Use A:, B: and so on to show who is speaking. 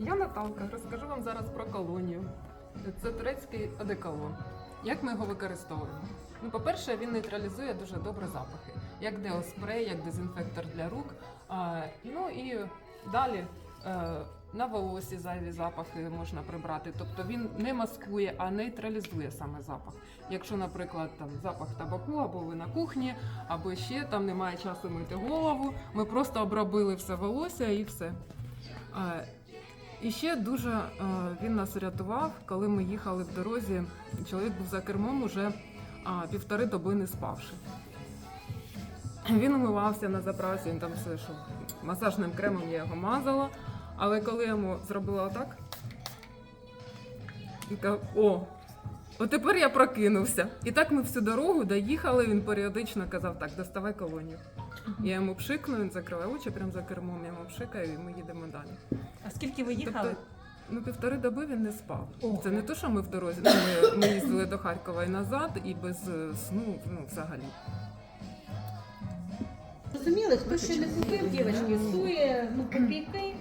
A: Я Наталка, розкажу вам зараз про колонію. Це турецький одеколон. Як ми його використовуємо? Ну, по-перше, він нейтралізує дуже добре запахи, як деоспрей, як дезінфектор для рук. А, ну і далі е, на волосі зайві запахи можна прибрати. Тобто він не маскує, а нейтралізує саме запах. Якщо, наприклад, там запах табаку, або ви на кухні, або ще там немає часу мити голову, ми просто обробили все волосся і все. А, і ще дуже е, він нас рятував, коли ми їхали в дорозі. Чоловік був за кермом уже півтори доби не спавши. Він умивався на заправці, він там все, що масажним кремом я його мазала. Але коли я йому зробила отак, він казав, о, от тепер я прокинувся. І так ми всю дорогу доїхали, він періодично казав, так, доставай колонію. Я йому пшикну, він закриває очі прямо за кермом, я йому пшикаю і ми їдемо далі.
B: А скільки ви їхали?
A: Тобто, ну, півтори доби він не спав.
B: Ого.
A: Це не те, що ми в дорозі. Ну, ми, ми їздили до Харкова і назад, і без е, сну, ну, взагалі.
C: Розуміли, хто ще не купив, дівчатки, сує, ну, копійки.